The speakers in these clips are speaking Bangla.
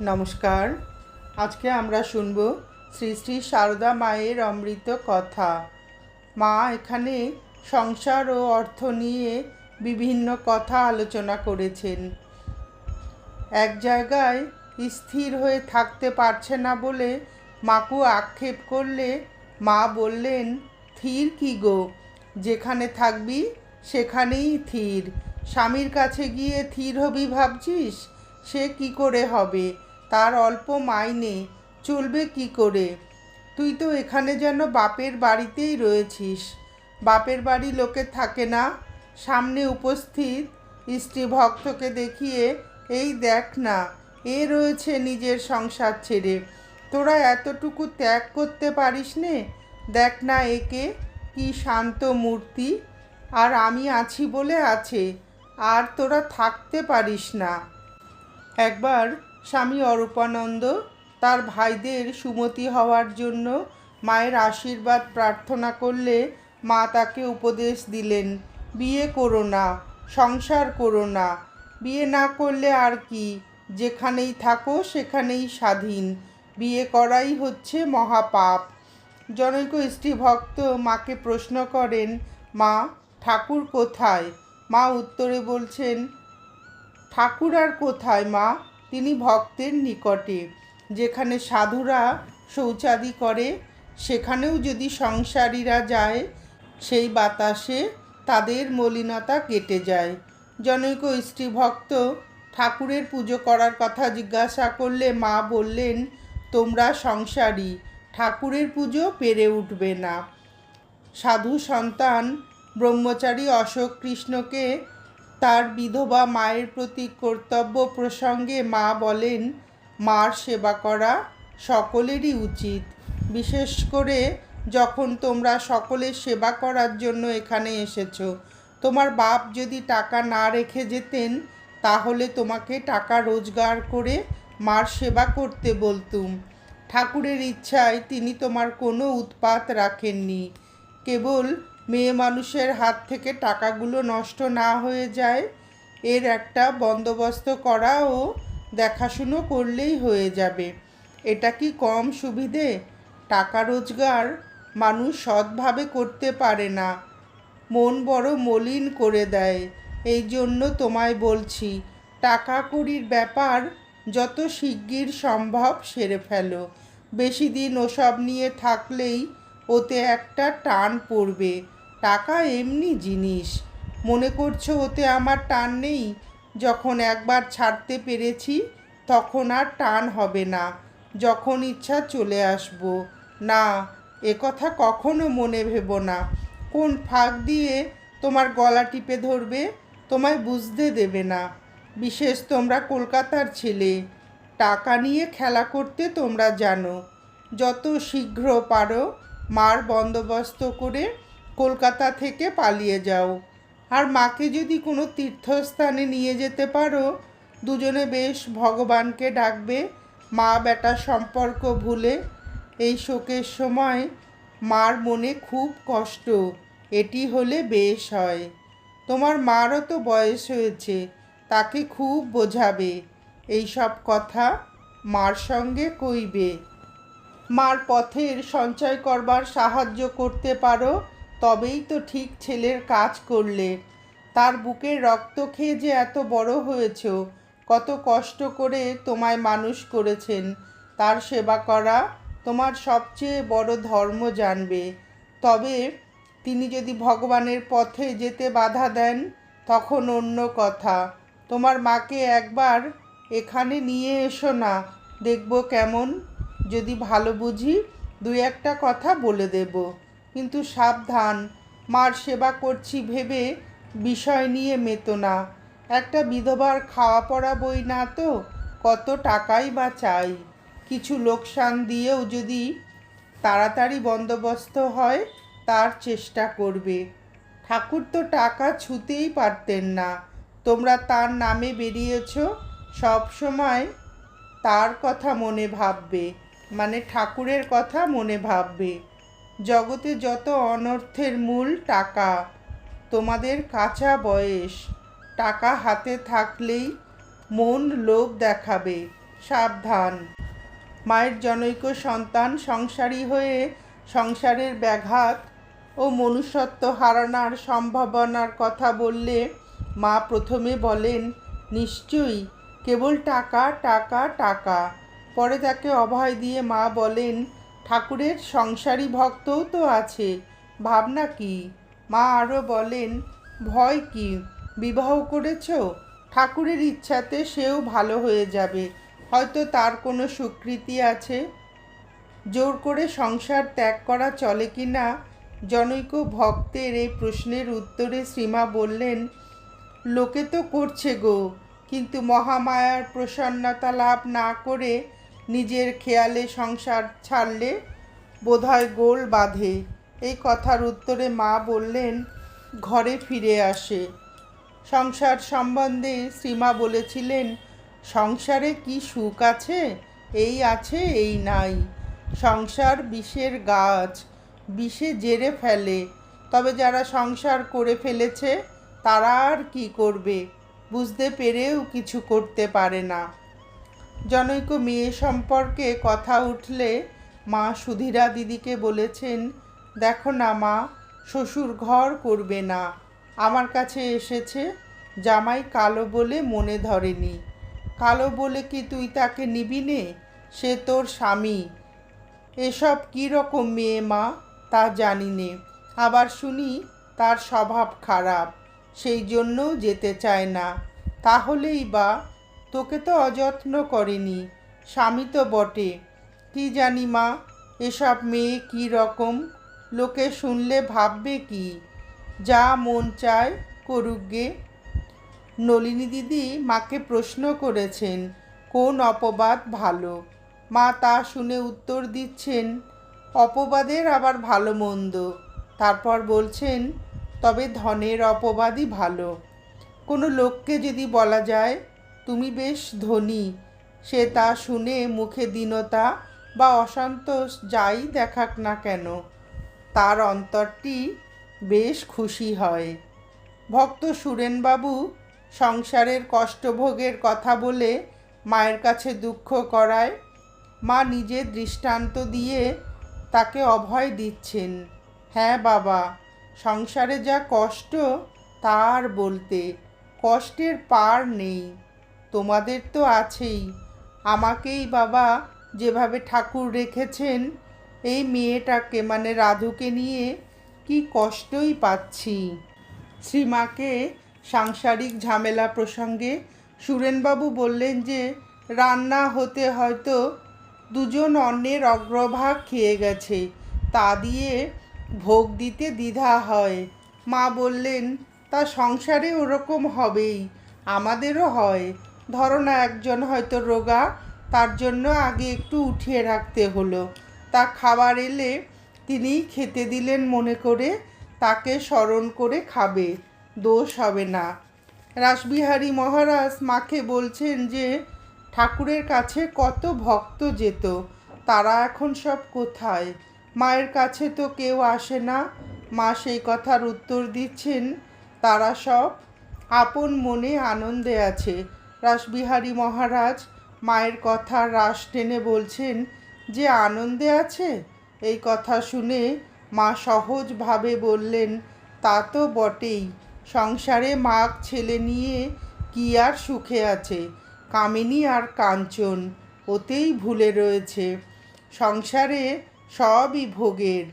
নমস্কার। আজকে আমরা শুনব শ্রী শ্রী সারদা মায়ের অমৃত কথা। মা এখানে সংসার ও অর্থ নিয়ে বিভিন্ন কথা আলোচনা করেছেন। এক জায়গায় স্থির হয়ে থাকতে পারছে না বলে মাকু আক্ষেপ করলে মা বললেন, থির কি গো? যেখানে থাকবি সেখানেই থির। স্বামীর কাছে গিয়ে থির হবি ভাবছিস? সে কি করে হবে? তার অল্প মাইনে চলবে কি করে? তুই তো এখানে যেন বাপের বাড়িতেই রয়েছিস। বাপের বাড়ি লোকে থাকে না। সামনে উপস্থিত স্ত্রী ভক্তকে দেখিয়ে, এই দেখ না, এ রয়েছে নিজের সংসার ছেড়ে। তোরা এতটুকু ত্যাগ করতে পারিস নে? দেখ না একে, কি শান্ত মূর্তি। আর আমি আছি বলে আছে। আর তোরা থাকতে পারিস না। একবার স্বামী অরূপানন্দ, তার ভাইদের সুমতি হওয়ার জন্য মায়ের আশীর্বাদ প্রার্থনা করলে মা তাকে উপদেশ দিলেন, বিয়ে করো না, সংসার করো না, বিয়ে না করলে আর কি, যেখানেই থাকো সেখানেই স্বাধীন, বিয়ে করাই হচ্ছে মহাপাপ। জনৈক ভক্ত মাকে প্রশ্ন করেন, মা, ঠাকুর কোথায়? মা উত্তরে বলছেন, ঠাকুর আর কোথায় মা? তিনি ভক্তের নিকটে। যেখানে সাধুরা শৌচাদি করে, সেখানেও যদি সংসারীরা যায়, সেই বাতাসে তাদের মলিনতা কেটে যায়। জনৈক ভক্ত ঠাকুরের পুজো করার কথা জিজ্ঞাসা করলে মা বললেন, তোমরা সংসারী, ঠাকুরের পুজো পেরে উঠবে না। সাধু সন্তান ব্রহ্মচারী অশোক কৃষ্ণকে তার বিধবা মায়ের প্রতি কর্তব্য প্রসঙ্গে মা বলেন, মার সেবা করা সকলেরই উচিত। বিশেষ করে যখন তোমরা সকলের সেবা করার জন্য এখানে এসেছ। তোমার বাপ যদি টাকা না রেখে যেতেন, তাহলে তোমাকে টাকা রোজগার করে মার সেবা করতে বলতুম। ঠাকুরের ইচ্ছায় তিনি তোমার কোনো উৎপাত রাখেননি। কেবল মেয়ে মানুষের হাত থেকে টাকাগুলো নষ্ট না হয়ে যায়, এর একটা বন্দোবস্ত করা ও দেখাশুনো করলেই হয়ে যাবে। এটা কি কম সুবিধে? টাকা রোজগার মানুষ সৎভাবে করতে পারে না। মন বড় মলিন করে দেয়। এই জন্য তোমায় বলছি, টাকা কড়ির ব্যাপার যত শিগগির সম্ভব সেরে ফেলো। বেশি দিন ওসব নিয়ে থাকলেই ওতে একটা টান পড়বে। টাকা এমনি জিনিস। মনে করছ ওতে আমার টান নেই? যখন একবার ছাড়তে পেরেছি, তখন আর টান হবে না। যখন ইচ্ছা চলে আসব। না, এ কথা কখনো মনে ভেবো না। কোন ফাঁক দিয়ে তোমার গলা টিপে ধরবে, তোমায় বুঝতে দেবে না। বিশেষ তোমরা কলকাতার ছেলে। টাকা নিয়ে খেলা করতে তোমরা জানো। যত শীঘ্র পারো, মার বন্দোবস্ত করে কলকাতা থেকে পালিয়ে যাও। আর মাকে যদি কোনো তীর্থস্থানে নিয়ে যেতে পারো, দুজনে বেশ ভগবানকে ডাকবে, মা বেটা সম্পর্ক ভুলে। এই শোকের সময় মার মনে খুব কষ্ট, এটি হলে বেশ হয়। তোমার মারও তো বয়স হয়েছে, তাকে খুব বোঝাবে। এই সব কথা মার সঙ্গে কইবে। মার পথের সঞ্চয় করবার সাহায্য করতে পারো তবেই তো ঠিক ছেলের কাজ করলে। তার বুকের রক্ত খেয়ে যে এত বড় হয়েছ, কত কষ্ট করে তোমায় মানুষ করেছেন। তার সেবা করা তোমার সবচেয়ে বড় ধর্ম জানবে। তবে তিনি যদি ভগবানের পথে যেতে বাধা দেন, তখন অন্য কথা। তোমার মাকে একবার এখানে নিয়ে এসো না, দেখব কেমন। যদি ভালো বুঝি, দুই একটা কথা বলে দেব। কিন্তু সাবধান, মার সেবা করছি ভেবে বিষয় নিয়ে মেতো না। একটা বিধবার খাওয়া পড়া বই না তো, কত টাকাই বা চাই। কিছু লোকসান দিয়েও যদি তাড়াতাড়ি বন্দোবস্ত হয়, তার চেষ্টা করবে। ঠাকুর তো টাকা ছুতেই পারতেন না। তোমরা তার নামে বেরিয়েছ, সব সময় তার কথা মনে ভাববে মানে ঠাকুরের কথা মনে ভাববে। জগতে যত অনর্থের মূল টাকা, তোমাদের কাঁচা বয়স। টাকা হাতে থাকলেই মন লোভ দেখাবে। সাবধান। মায়ের জনৈক সন্তান সংসারী হয়ে সংসারের ব্যাঘাত ও মনুষ্যত্ব হারানোর সম্ভাবনার কথা বললে মা প্রথমে বলেন, নিশ্চয়ই, কেবল টাকা টাকা টাকা। পরে তাকে অভয় দিয়ে মা বলেন ঠাকুরের সংসারী ভক্তও তো আছে। ভাবনা কি? মা আরও বলেন, ভয় কি? বিবাহ করেছ? ঠাকুরের ইচ্ছাতে সেও ভালো হয়ে যাবে। হয়তো তার কোনো স্বীকৃতি আছে। জোর করে সংসার ত্যাগ করা চলে কি না? জনৈক ভক্তের এই প্রশ্নের উত্তরে শ্রীমা বললেন, লোকে তো করছে গো, কিন্তু মহামায়ার প্রসন্নতা লাভ না করে নিজের খেয়ালে সংসার ছাড়লে বোধহয় গোল বাঁধে। এই কথার উত্তরে মা বললেন, ঘরে ফিরে আসে। সংসার সম্বন্ধে শ্রীমা বলেছিলেন, সংসারে কি সুখ আছে? এই আছে, এই নাই। সংসার বিষের গাছ, বিষে জেরে ফেলে। তবে যারা সংসার করে ফেলেছে, তারা আর কি করবে? বুঝতে পেরেও কিছু করতে পারে না। জনৈক মেয়ে সম্পর্কে কথা উঠলে মা সুধীরা দিদিকে বলেছেন, দেখো না মা, শ্বশুর ঘর করবে না। আমার কাছে এসেছে, জামাই কালো বলে মনে ধরেনি। কালো বলে কি তুই তাকে নিবি নে? সে তোর স্বামী। এসব কী রকম মেয়ে মা, তা জানি নে। আবার শুনি, তার স্বভাব খারাপ। সেই জন্যও যেতে চায় না। তাহলেই বা তোকে তো অযত্ন করেনি, স্বামী তো বটে। কি জানি মা, এসব মেয়ে কী রকম? লোকে শুনলে ভাববে কি? যা মন চায় করুক গে। নলিনী দিদি মাকে প্রশ্ন করেছেন, কোন অপবাদ ভালো? মা তা শুনে উত্তর দিচ্ছেন, অপবাদের আবার ভালো মন্দ। তারপর বলছেন, তবে ধনের অপবাদই ভালো। কোনো লোককে যদি বলা যায় তুমি বেশ ধনী। সে তা শুনে মুখে দীনতা বা অসন্তোষ যাই দেখাক না কেন, তার অন্তরটি বেশ খুশি হয়। ভক্ত সুরেনবাবু সংসারের কষ্টভোগের কথা বলে মায়ের কাছে দুঃখ করায়, মা নিজে দৃষ্টান্ত দিয়ে তাকে অভয় দিচ্ছেন। হ্যাঁ বাবা, সংসারে যা কষ্ট তার বলতে কষ্টের পার নেই। তোমাদের তো আছেই। আমাকেই বাবা যেভাবে ঠাকুর রেখেছেন, এই মেয়েটাকে মানে রাধুকে নিয়ে কি কষ্টই পাচ্ছি। শ্রীমাকে সাংসারিক ঝামেলা প্রসঙ্গে সুরেনবাবু বললেন যে, রান্না হতে হয়তো দুজন অন্যের অগ্রভাগ খেয়ে গেছে, তা দিয়ে ভোগ দিতে দ্বিধা হয়। মা বললেন, তা সংসারে ওরকম হবেই, আমাদেরও হয়। ধরো না একজন হয়তো রোগা, তার জন্য আগে একটু উঠিয়ে রাখতে হলো। তা খাবার এলে তিনি খেতে দিলেন মনে করে, তাকে স্মরণ করে খাবে, দোষ হবে না। রাসবিহারী মহারাজ মাকে বলছেন যে, ঠাকুরের কাছে কত ভক্ত যেত, তারা এখন সব কোথায়? মায়ের কাছে তো কেউ আসে না। মা সেই কথার উত্তর দিচ্ছেন, তারা সব আপন মনে আনন্দে আছে। রাসবিহারী মহারাজ মায়ের কথা রাস টেনে বলছেন যে আনন্দে আছে? এই কথা শুনে মা সহজভাবে বললেন, তা তো বটেই। সংসারে মাগ ছেলে নিয়ে কি আর সুখে আছে? কামিনী আর কাঞ্চন ওতেই ভুলে রয়েছে। সংসারে সবই ভোগের।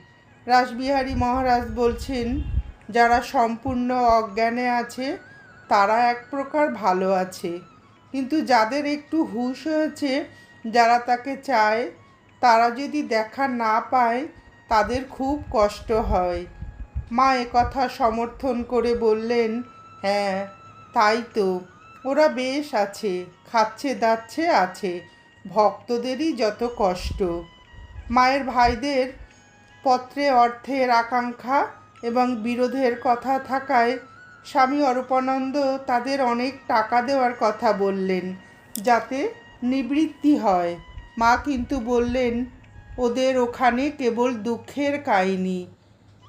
রাসবিহারী মহারাজ বলছেন, যারা সম্পূর্ণ অজ্ঞানে আছে, তারা এক প্রকার ভালো আছে। কিন্তু যাদের একটু হুঁশ হয়েছে, যারা তাকে চায়, তারা যদি দেখা না পায়, তাদের খুব কষ্ট হয়। মা কথা সমর্থন করে বললেন হ্যাঁ তাই তো। ওরা বেশ আছে, খাচ্ছে দাচ্ছে আছে, ভক্তদেরই যত কষ্ট। মায়ের ভাইদের পত্রে অর্থের আকাঙ্ক্ষা এবং বিরোধের কথা থাকায় স্বামী অরূপানন্দ তাদের অনেক টাকা দেওয়ার কথা বললেন, যাতে নিবৃত্তি হয়। মা কিন্তু বললেন, ওদের ওখানে কেবল দুঃখের কাহিনী।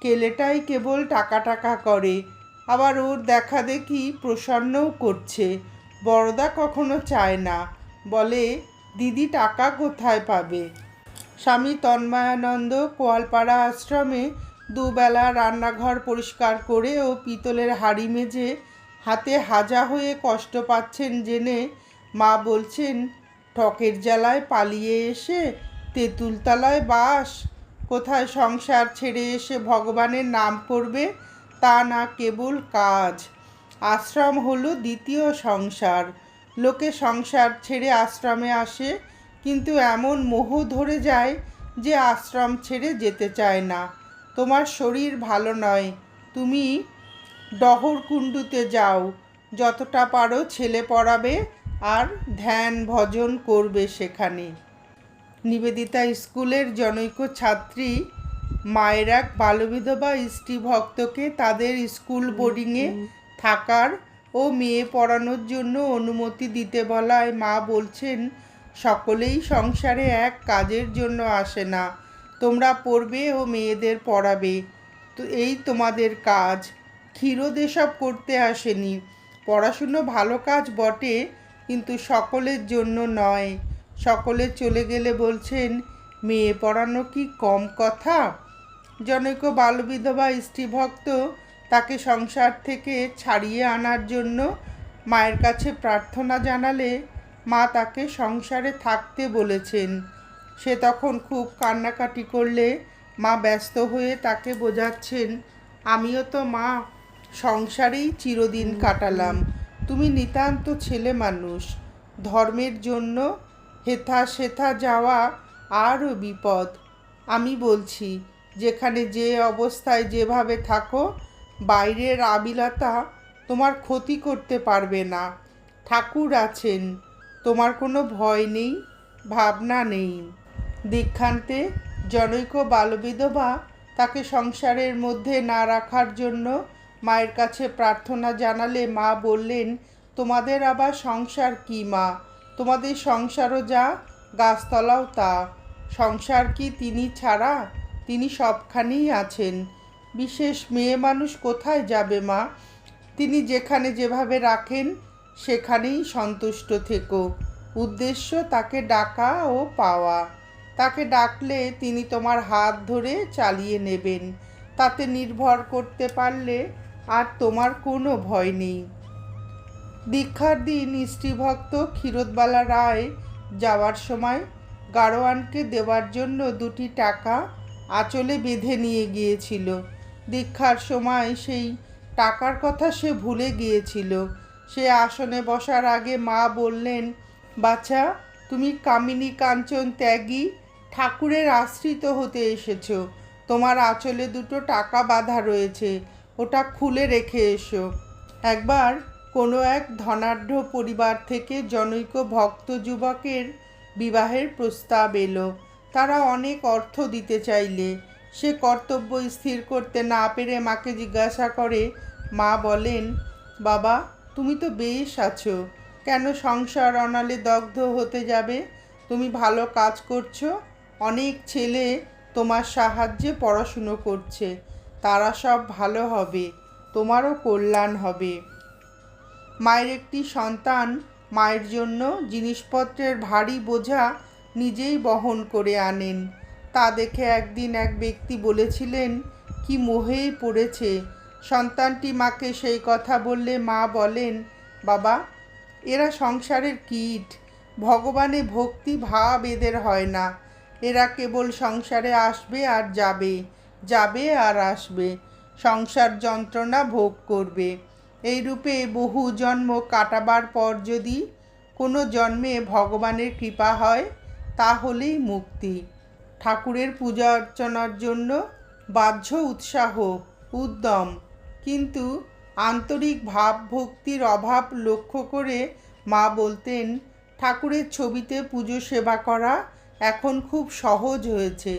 কেলেটাই কেবল টাকা টাকা করে। আবার ওর দেখা দেখি প্রসন্নও করছে। বড়দা কখনো চায় না। বলে, দিদি টাকা কোথায় পাবে? স্বামী তন্ময়ানন্দ কোয়ালপাড়া আশ্রমে দুবেলা রান্নাঘর পরিষ্কার করে ও পিতলের হাঁড়ি মেজে হাতে হাজা হয়ে কষ্ট পাচ্ছেন জেনে মা বলছেন, ঠকের জ্বালায় পালিয়ে এসে তেঁতুলতলায় বাস। কোথায় সংসার ছেড়ে এসে ভগবানের নাম করবে তা না কেবল কাজ। আশ্রম হলো দ্বিতীয় সংসার। লোকে সংসার ছেড়ে আশ্রমে আসে, কিন্তু এমন মোহ ধরে যায় যে আশ্রম ছেড়ে যেতে চায় না। তোমার শরীর ভালো নয়, তুমি ডহরকুণ্ডুতে যাও, যতটা পারো ছেলে পড়াবে আর ধ্যান ভজন করবে সেখানে। নিবেদিতা স্কুলের জনৈক ছাত্রী মায়ের এক বালবিধবা স্ত্রী ভক্তকে তাদের স্কুল বোর্ডিংয়ে থাকার ও মেয়ে পড়ানোর জন্য অনুমতি দিতে বলায় মা বলছেন, সকলেই সংসারে এক কাজের জন্য আসে না। তোমরা পড়বে ও মেয়েদের পড়াবে। তো এই তোমাদের কাজ। ক্ষীরোদ এসব করতে আসেনি। পড়াশুনো ভালো কাজ বটে, কিন্তু সকলের জন্য নয়। সকলে চলে গেলে বলছেন, মেয়ে পড়ানো কি কম কথা? জনৈক বালবিধবা স্ত্রীভক্ত তাকে সংসার থেকে ছাড়িয়ে আনার জন্য মায়ের কাছে প্রার্থনা জানালে মা তাকে সংসারে থাকতে বলেছেন। সে তখন খুব কান্নাকাটি করলে মা ব্যস্ত হয়ে তাকে বোঝাচ্ছেন আমিও তো মা সংসারেই চিরদিন কাটালাম। তুমি নিতান্ত ছেলে মানুষ। ধর্মের জন্য হেথা সেথা যাওয়া আরও বিপদ। আমি বলছি যেখানে যে অবস্থায় যেভাবে থাকো বাইরের আবিলতা তোমার ক্ষতি করতে পারবে না। ঠাকুর আছেন তোমার কোনো ভয় নেই ভাবনা নেই। দীক্ষান্তে জনৈক বালবিধবা তাকে সংসারের মধ্যে না রাখার জন্য মায়ের কাছে প্রার্থনা জানালে মা বললেন, তোমাদের আবার সংসার কি, মা? তোমাদের সংসারও যা, গাছতলাও তা। সংসার কি তিনি ছাড়া? তিনি সবখানেই আছেন। বিশেষ মেয়ে মানুষ কোথায় যাবে, মা? তিনি যেখানে যেভাবে রাখেন, সেখানেই সন্তুষ্ট থেকো। উদ্দেশ্য তাকে ডাকা ও পাওয়া। তাকে ডাকলে তিনি তোমার হাত ধরে চালিয়ে নেবেন। তাতে নির্ভর করতে পারলে আর তোমার কোনো ভয় নেই। দীক্ষার দিন স্ত্রীভক্ত ক্ষীরোদবালা রায় যাওয়ার সময় গাড়োয়ানকে দেওয়ার জন্য দুটি টাকা আঁচলে বেঁধে নিয়ে গিয়েছিল। দীক্ষার সময় সেই টাকার কথা সে ভুলে গিয়েছিল। সে আসনে বসার আগে মা বললেন বাচ্চা তুমি কামিনী কাঞ্চন ত্যাগী ঠাকুরের আশ্রিত হতে এসেছ। তোমার আঁচলে দুটো টাকা বাঁধা রয়েছে, ওটা খুলে রেখে এসো। একবার কোনো এক ধনাঢ্য পরিবার থেকে জনৈক ভক্ত যুবকের বিবাহের প্রস্তাব এলো। তারা অনেক অর্থ দিতে চাইলে। সে কর্তব্য স্থির করতে না পেরে মাকে জিজ্ঞাসা করে, মা বলেন, বাবা, তুমি তো বেশ আছো। কেন সংসার অনালে দগ্ধ হতে যাবে? তুমি ভালো কাজ করছ? অনেক ছেলে তোমার সাহায্যে পড়াশুনো করছে, তারা সব ভালো হবে, তোমারও কল্যাণ হবে। মায়ের একটি সন্তান মায়ের জন্য জিনিসপত্রের ভারী বোঝা নিজেই বহন করে আনেন। তা দেখে একদিন এক ব্যক্তি বলেছিলেন, কি মোহেই পড়েছে? সন্তানটি মাকে সেই কথা বললে মা বলেন, বাবা, এরা সংসারের কীট, ভগবানে ভক্তি ভাব এদের হয় না। এরা কেবল সংসারে আসবে আর যাবে যাবে আর আসবে। সংসার যন্ত্রণা ভোগ করবে। এই রূপে বহু জন্ম কাটাবার পর যদি কোনো জন্মে ভগবানের কৃপা হয়, তাহলেই মুক্তি। ঠাকুরের পূজা অর্চনার জন্য বাহ্য উৎসাহ, উদ্যম। কিন্তু আন্তরিক ভাব ভক্তির অভাব লক্ষ্য করে মা বলতেন, ঠাকুরের ছবিতে পুজো সেবা করা এখন খুব সহজ হয়েছে।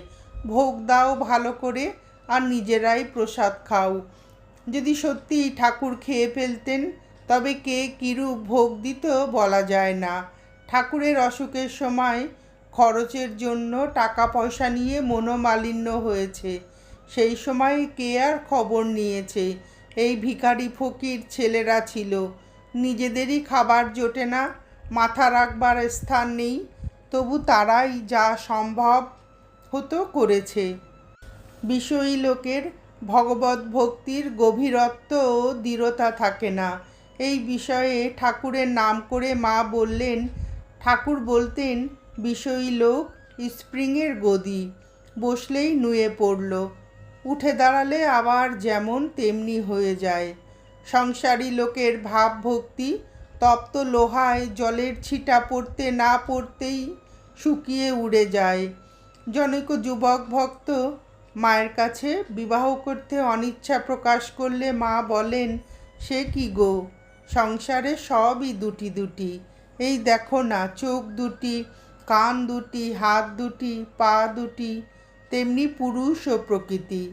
ভোগ দাও ভালো করে আর নিজেরাই প্রসাদ খাও। যদি সত্যি ঠাকুর খেয়ে ফেলতেন, তবে কে কীরূপ ভোগ দিত বলা যায় না। ঠাকুরের অসুখের সময় খরচের জন্য টাকা পয়সা নিয়ে মনোমালিন্য হয়েছে। সেই সময় কে আর খবর নিয়েছে? এই ভিখারি ফকির ছেলেরা ছিল। নিজেদেরই খাবার জোটে না, মাথা রাখবার স্থান নেই। তবু তারাই যা সম্ভব হতো করেছে। বিষয়ী লোকের ভগবত ভক্তির গভীরত্ব ও দৃঢ়তা থাকে না। এই বিষয়ে ঠাকুরের নাম করে মা বললেন, ঠাকুর বলতেন, বিষয়ী লোক স্প্রিংয়ের গদি। বসলেই নুয়ে পড়ল। উঠে দাঁড়ালে আবার যেমন তেমনি হয়ে যায়। সংসারী লোকের ভাব ভক্তি তপ্ত লোহায় জলের ছিটা পড়তে না পড়তেই শুকিয়ে উড়ে যায়। জনৈক যুবক ভক্ত মায়ের কাছে বিবাহ করতে অনিচ্ছা প্রকাশ করলে মা বলেন, সে কি গো? সংসারে সবই দুটি দুটি। এই দেখো না, চোখ দুটি, কান দুটি, হাত দুটি, পা দুটি, তেমনি পুরুষ ও প্রকৃতি।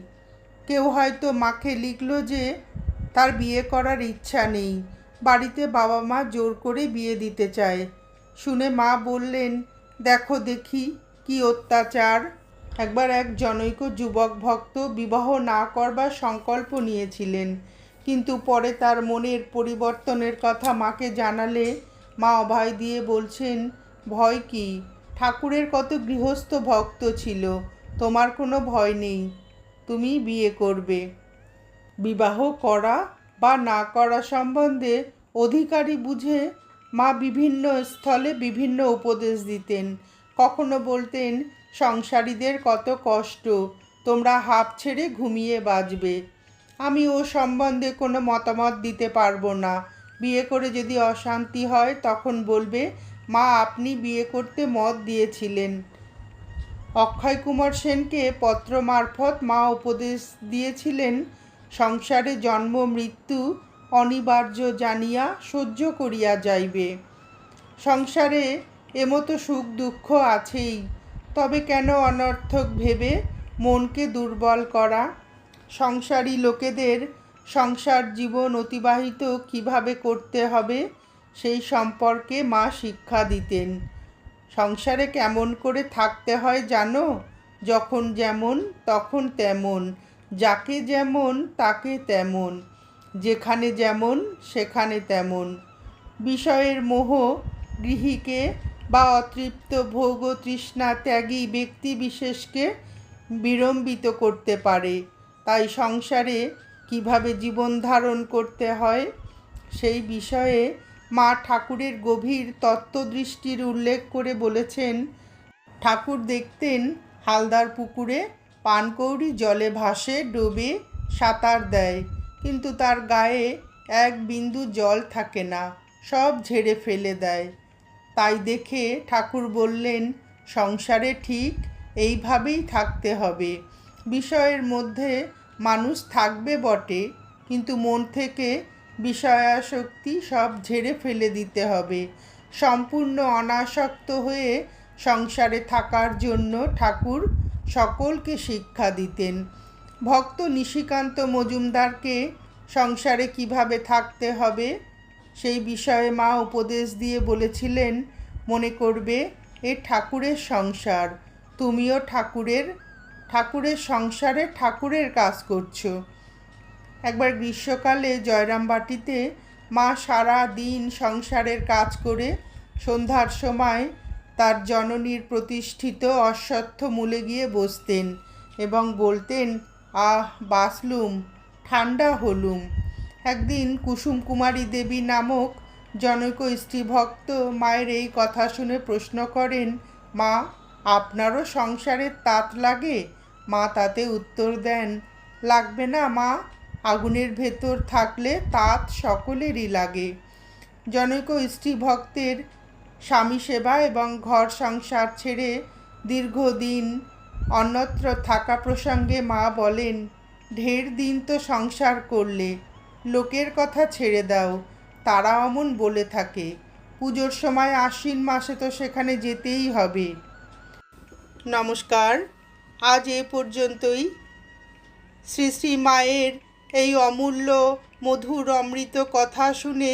কেউ হয়তো মাকে লিখলো যে, তার বিয়ে করার ইচ্ছা নেই। বাড়িতে বাবা মা জোর করে বিয়ে দিতে চায়। শুনে মা বললেন, দেখো দেখি কি অত্যাচার। একবার এক জনৈক যুবক ভক্ত বিবাহ না করবার সংকল্প নিয়েছিলেন। কিন্তু পরে তার মনের পরিবর্তনের কথা মাকে জানালে মা অভয় দিয়ে বলছেন, ভয় কি? ঠাকুরের কত গৃহস্থ ভক্ত ছিল, তোমার কোনো ভয় নেই। তুমি বিয়ে করবে। বিবাহ করা বা না করা সম্বন্ধে অধিকারী বুঝে মা বিভিন্ন স্থলে বিভিন্ন উপদেশ দিতেন। কখনো বলতেন, সংসারীদের কত কষ্ট, তোমরা হাফ ছেড়ে ঘুমিয়ে বাজবে আমি ও সম্বন্ধে কোনো মতামত দিতে পারব না। বিয়ে করে যদি অশান্তি হয়, তখন বলবে, মা, আপনি বিয়ে করতে মত দিয়েছিলেন। অক্ষয় কুমার সেনকে পত্র মারফত মা উপদেশ দিয়েছিলেন সংসারে জন্ম, মৃত্যু অনিবার্য জানিয়া সহ্য করিয়া যাইবে। সংসারে এমতো সুখ, দুঃখ আছেই, তবে কেন অনর্থক ভেবে মনকে দুর্বল করা? সংসারী লোকেদের সংসার জীবন অতিবাহিত কীভাবে করতে হবে, সেই সম্পর্কে মা শিক্ষা দিতেন। সংসারে কেমন করে থাকতে হয় জানো? যখন যেমন, তখন তেমন। যাকে যেমন, তাকে তেমন। যেখানে যেমন, সেখানে তেমন। বিষয়ের মোহ গৃহীকে বা অতৃপ্ত ভোগ তৃষ্ণা ত্যাগী ব্যক্তি বিশেষকে বিড়ম্বিত করতে পারে। তাই সংসারে কীভাবে জীবন ধারণ করতে হয়, সেই বিষয়ে মা ঠাকুরের গভীর তত্ত্বদৃষ্টির উল্লেখ করে বলেছেন। ঠাকুর দেখতেন হালদার পুকুরে পানকৌড়ি জলে ভাসে, ডুবে সাঁতার দেয়। কিন্তু তার গায়ে এক বিন্দু জল থাকে না, সব ঝেড়ে ফেলে দেয়। তাই দেখে ঠাকুর বললেন, সংসারে ঠিক এইভাবেই থাকতে হবে। বিষয়ের মধ্যে মানুষ থাকবে বটে, কিন্তু মন থেকে বিষয়াসক্তি সব ঝেড়ে ফেলে দিতে হবে। সম্পূর্ণ অনাসক্ত হয়ে সংসারে থাকার জন্য ঠাকুর সকলকে শিক্ষা দিতেন। ভক্ত নিশিকান্ত মজুমদারকে সংসারে কীভাবে থাকতে হবে, সেই বিষয়ে মা উপদেশ দিয়ে বলেছিলেন, মনে করবে, এ ঠাকুরের সংসার। তুমিও ঠাকুরের ঠাকুরের সংসারে ঠাকুরের কাজ করছ। একবার গ্রীষ্মকালে জয়রামবাটিতে মা সারা দিন সংসারের কাজ করে সন্ধ্যার সময় তার জননীর প্রতিষ্ঠিত অশ্বত্থ মূলে গিয়ে বসতেন এবং বলতেন, আহ, বাসলুম ঠান্ডা হলুম। একদিন কুসুম কুমারী দেবী নামক জনৈক স্ত্রীভক্ত মায়ের এই কথা শুনে প্রশ্ন করেন, মা, আপনারও সংসারের তাঁত লাগে মা তাতে উত্তর দেন, লাগবে না মা, আগুনের ভেতর থাকলে তাঁত সকলেরই লাগে জনৈক স্ত্রী ভক্তের স্বামী সেবা এবং ঘর সংসার ছেড়ে দীর্ঘদিন অন্যত্র থাকা প্রসঙ্গে মা বলেন, ঢের দিন তো সংসার করলে, লোকের কথা ছেড়ে দাও, তারা অমন বলে থাকে, পুজোর সময় আশ্বিন মাসে তো সেখানে যেতেই হবে। নমস্কার, আজ এ পর্যন্তই। শ্রী শ্রী মায়ের এই অমূল্য, মধুর অমৃত কথা শুনে